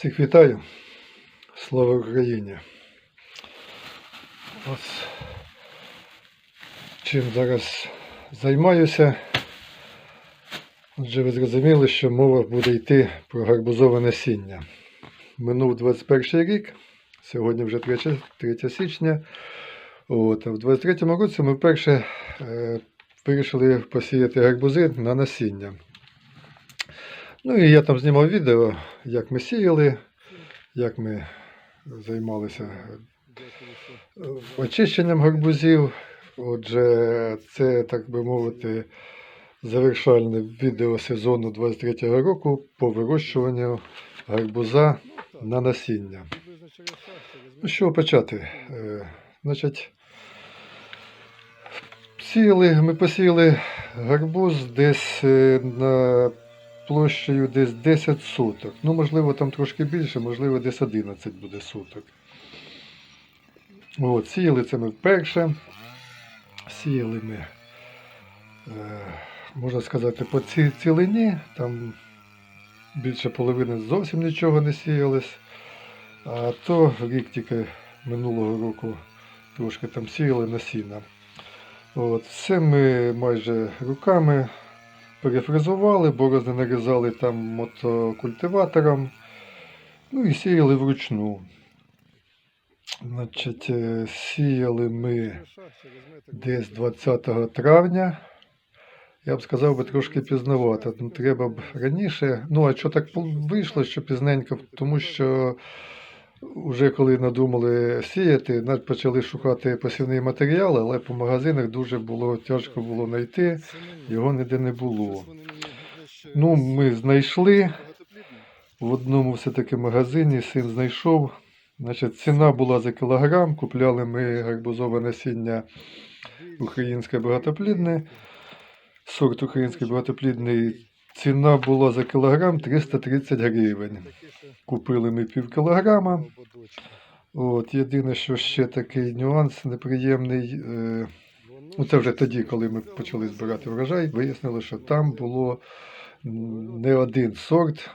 Всіх вітаю. Слава Україні. Ось чим зараз займаюся. Отже, ви зрозуміли, що мова буде йти про гарбузове насіння. Минув 21 рік, сьогодні вже 3, 3 січня. От, а в 23-му році ми вперше е, вирішили посіяти гарбузи на насіння. Ну і я там знімав відео, як ми сіяли, як ми займалися е, очищенням гарбузів. Отже, це, так би мовити, завершальне відео сезону 23-го року по вирощуванню гарбуза на насіння. Ну, чого почати? Е, Значить, сіяли, ми посіяли гарбуз десь е, на площею десь 10 соток. Ну, можливо, там трошки більше, можливо, десь 11 буде соток. От, сіяли це ми вперше. Сіяли ми, е, можна сказати, по цій цілині. Там більше половини зовсім нічого не сіялось. А то рік тільки минулого року трошки там сіяли насіння. От, все ми майже руками перефрезували, борозни нарізали там мотокультиватором. Ну і сіяли вручну. Значить, е, сіяли ми десь 20 травня. Я б сказав би трошки пізновато. Треба б раніше. Ну, а що так вийшло, що пізненько, тому що вже коли надумали сіяти, почали шукати посівний матеріал, але по магазинах дуже було тяжко було знайти, його ніде не було. Ну, ми знайшли в одному все-таки магазині, син знайшов. Значить, ціна була за кілограм, купляли ми гарбузове насіння українське багатоплідне. Сорт український багатоплідний. Ціна була за кілограм 330 гривень. Купили ми пів кілограма. От, єдине, що ще такий нюанс неприємний. Е, ну, це вже тоді, коли ми почали збирати врожай, вияснили, що там було не один сорт.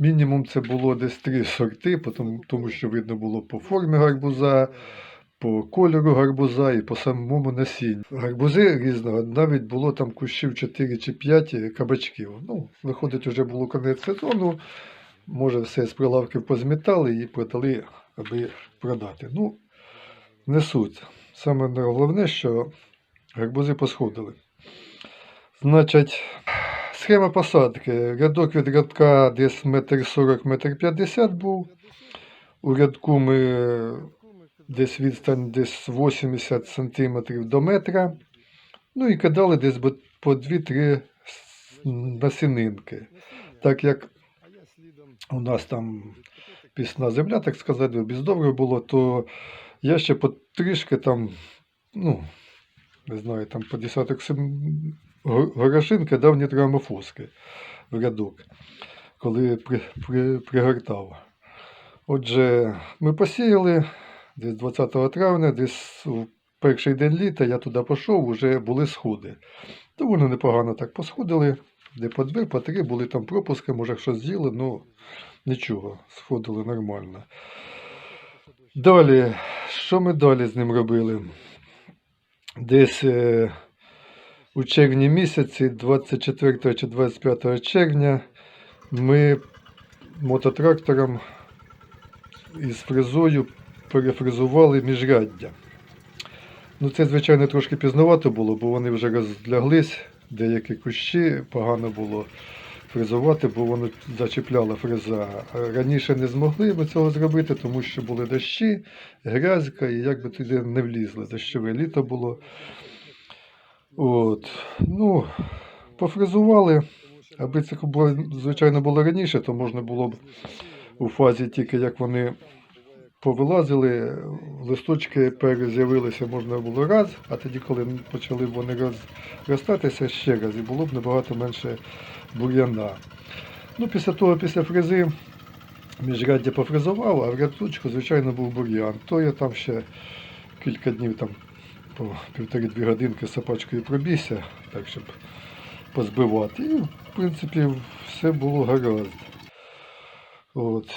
Мінімум це було десь три сорти, тому що видно було по формі гарбуза, по кольору гарбуза і по самому насінню. Гарбузи різного, навіть було там кущів 4 чи 5 кабачків. Ну, виходить, вже було кінець сезону. Може, все з прилавків позмітали і продали, аби продати. Ну, не суть. Саме головне, що гарбузи посходили. Значить, схема посадки. Рядок від рядка десь метр 40 метр 50 був. У рядку ми десь відстань десь 80 см до метра. Ну і кидали десь по 2-3 насінинки. Так як у нас там пісна земля, так сказати, бездобре було, то я ще по трішки там, ну, не знаю, там по десяток горошин кидав нітрамофоски в рядок, коли при, при, пригортав. Отже, ми посіяли десь 20 травня, десь у перший день літа я туди пішов, вже були сходи. Доволі непогано так посходили, де по дві, по три були там пропуски, може щось з'їли, ну нічого, сходили нормально. Далі, що ми далі з ним робили? Десь е, у червні місяці, 24 чи 25 червня, ми мототрактором із фрезою перефрезували міжряддя. Ну, це, звичайно, трошки пізновато було, бо вони вже розляглись, деякі кущі погано було фрезувати, бо воно зачіпляла фреза. Раніше не змогли ми цього зробити, тому що були дощі, грязька, і якби туди не влізли. Дощове літо було. От. Ну, пофрезували. Аби це звичайно, було раніше, то можна було б у фазі тільки як вони повилазили, листочки перез'явилися можна було раз, а тоді, коли почали вони розростатися ще раз, і було б набагато менше бур'яна. Ну, після того, після фрези, міжряддя пофрезував, а в рядочку, звичайно, був бур'ян. То я там ще кілька днів там по півтори-дві годинки сапачкою пробігся, так щоб позбивати. І, в принципі, все було гаразд. От,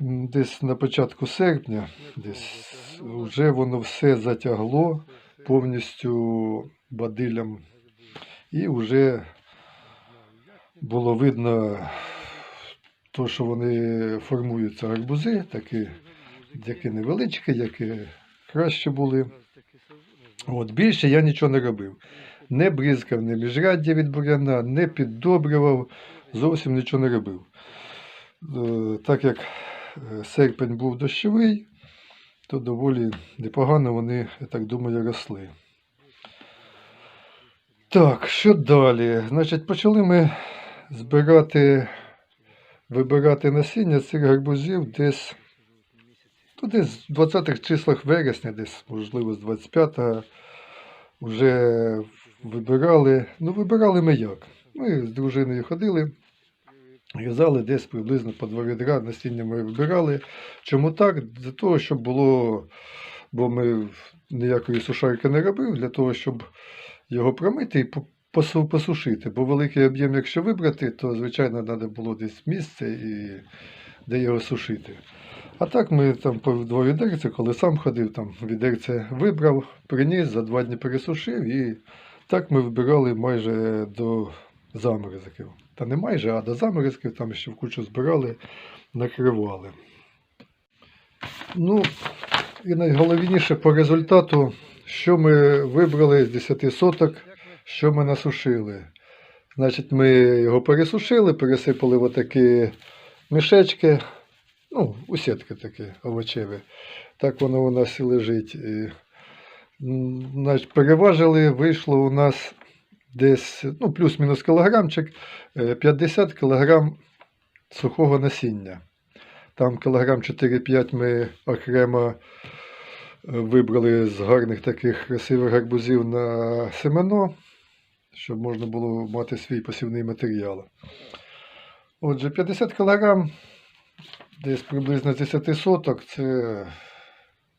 десь на початку серпня, десь вже воно все затягло повністю бадилям. І вже було видно, то, що вони формуються гарбузи, такі, які невеличкі, які краще були. От, більше я нічого не робив. Не бризкав, не міжряддя від буряна, не піддобрював, зовсім нічого не робив. Е, Так як е, серпень був дощовий, то доволі непогано вони, я так думаю, росли. Так, що далі? Значить, почали ми збирати, вибирати насіння цих гарбузів десь, ну, десь в 20-х числах вересня, десь, можливо, з 25-го вже вибирали. Ну, вибирали ми як? Ми з дружиною ходили, різали десь приблизно по два відра насіння ми вибирали. Чому так? Для того, щоб було, бо ми ніякої сушарки не робив, для того, щоб його промити і посушити. Бо великий об'єм, якщо вибрати, то, звичайно, треба було десь місце і де його сушити. А так ми там по два відерця, коли сам ходив, там відерце вибрав, приніс, за два дні пересушив і так ми вибирали майже до заморозків. Та не майже, а до заморозків, там ще в кучу збирали, накривали. Ну, і найголовніше по результату, що ми вибрали з 10 соток, що ми насушили. Значить, ми його пересушили, пересипали в отакі мішечки, ну, у сітки такі овочеві. Так воно у нас і лежить. І, значить, переважили, вийшло у нас десь ну, плюс-мінус кілограмчик, е, 50 кілограм сухого насіння. Там кілограм 4-5 ми окремо е, вибрали з гарних таких красивих гарбузів на семено, щоб можна було мати свій посівний матеріал. Отже, 50 кілограм, десь приблизно з 10 соток, це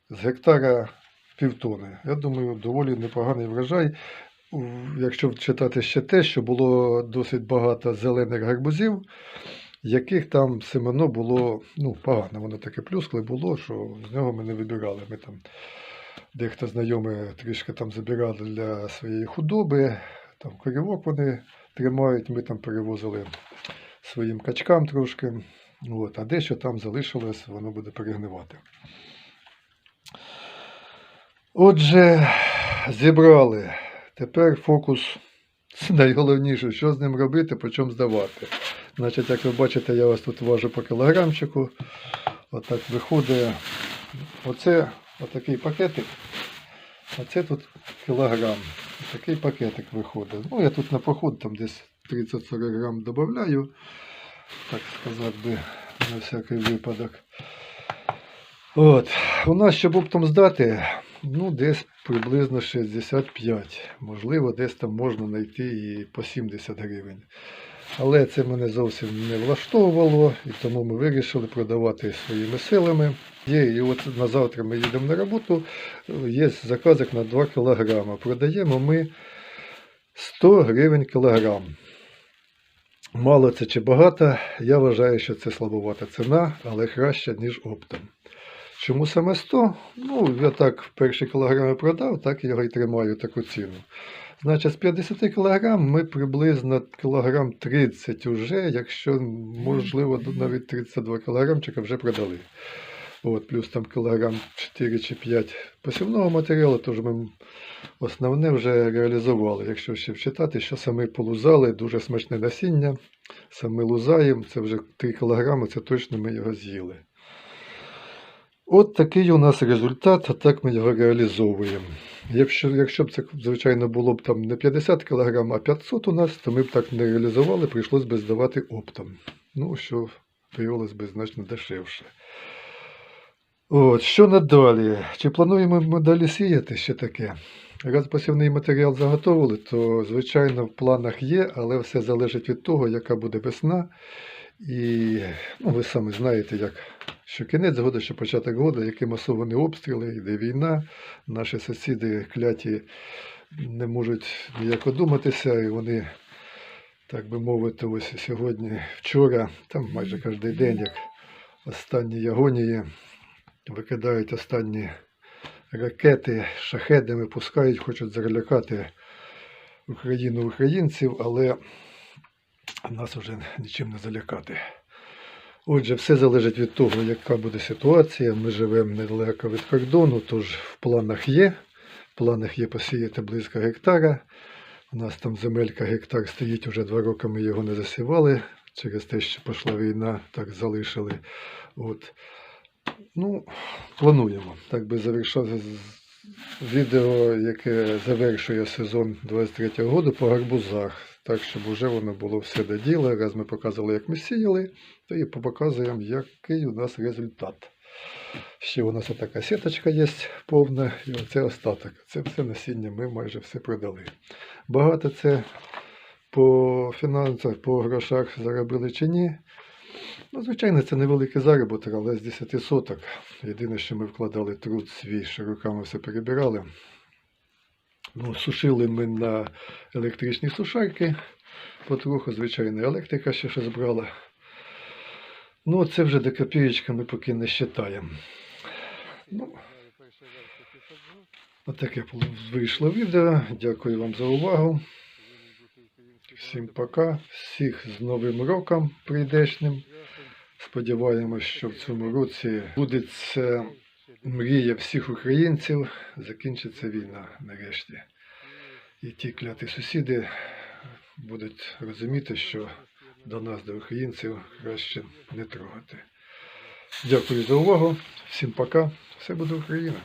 з гектара півтони. Я думаю, доволі непоганий врожай. Якщо читати ще те, що було досить багато зелених гарбузів, яких там семено було ну, погано, воно таке плюскле було, що з нього ми не вибирали. Ми там дехто знайомий трішки там забирали для своєї худоби, там корівок вони тримають, ми там перевозили своїм качкам трошки. От, а дещо там залишилось, воно буде перегнивати. Отже, зібрали. Тепер фокус найголовніше, що з ним робити, по чому здавати. Значить, як ви бачите, я ось тут важу по кілограмчику. Отак виходить. Оце отакий пакетик. Оце тут кілограм. Такий пакетик виходить. Ну, я тут на поход там десь 30-40 грам додаю. Так сказати би, на всякий випадок. От. У нас, щоб оптом здати, ну, десь приблизно 65. Можливо, десь там можна знайти і по 70 гривень. Але це мене зовсім не влаштовувало, і тому ми вирішили продавати своїми силами. Є, і от на завтра ми їдемо на роботу, є заказик на 2 кг. Продаємо ми 100 гривень кілограм. Мало це чи багато, я вважаю, що це слабовата ціна, але краще, ніж оптом. Чому саме 100? Ну, я так перші кілограми продав, так його і тримаю таку ціну. Значить, з 50 кг ми приблизно кілограм 30 вже, якщо можливо навіть 32 кілограмчика вже продали. От, плюс там кілограм 4 чи 5 посівного матеріалу, тож ми основне вже реалізували. Якщо ще вчитати, що саме полузали, дуже смачне насіння, саме лузаємо, це вже 3 кілограми, це точно ми його з'їли. От такий у нас результат, так ми його реалізовуємо. Якщо, якщо б це, звичайно, було б там не 50 кг, а 500 у нас, то ми б так не реалізували, прийшлось би здавати оптом. Ну, що виявилось би значно дешевше. От, що надалі? Чи плануємо ми далі сіяти ще таке? Раз посівний матеріал заготовили, то, звичайно, в планах є, але все залежить від того, яка буде весна. І ну, ви самі знаєте, як що кінець года, що початок года, які масовані обстріли, йде війна. Наші сусіди кляті не можуть ніяк одуматися, і вони, так би мовити, ось сьогодні, вчора, там майже кожен день, як останні агонії, викидають останні ракети, шахедами пускають, хочуть залякати Україну українців, але нас вже нічим не залякати. Отже, все залежить від того, яка буде ситуація. Ми живемо недалеко від кордону, тож в планах є. В планах є посіяти близько гектара. У нас там земелька гектар стоїть уже два роки, ми його не засівали. Через те, що пішла війна, так залишили. От. Ну, плануємо. Так би завершати відео, яке завершує сезон 23-го року по гарбузах. Так, щоб вже воно було все до діла. Раз ми показували, як ми сіяли, то і показуємо, який у нас результат. Ще у нас така сіточка є повна, і оце остаток. Це все насіння ми майже все продали. Багато це по фінансах, по грошах заробили чи ні. Ну, звичайно, це невеликий заробіток, але з 10 соток. Єдине, що ми вкладали труд свій, що руками все перебирали. Ну, сушили ми на електричні сушарки. Потроху, звичайно, електрика ще щось брала. Ну, це вже до копієчки ми поки не вважаємо. Ну, отаке вийшло відео. Дякую вам за увагу. Всім пока. Всіх з Новим роком прийдешнім. Сподіваємось, що в цьому році буде це мрія всіх українців. Закінчиться війна нарешті. І ті кляті сусіди будуть розуміти, що до нас, до українців, краще не трогати. Дякую за увагу. Всім пока. Все буде Україна.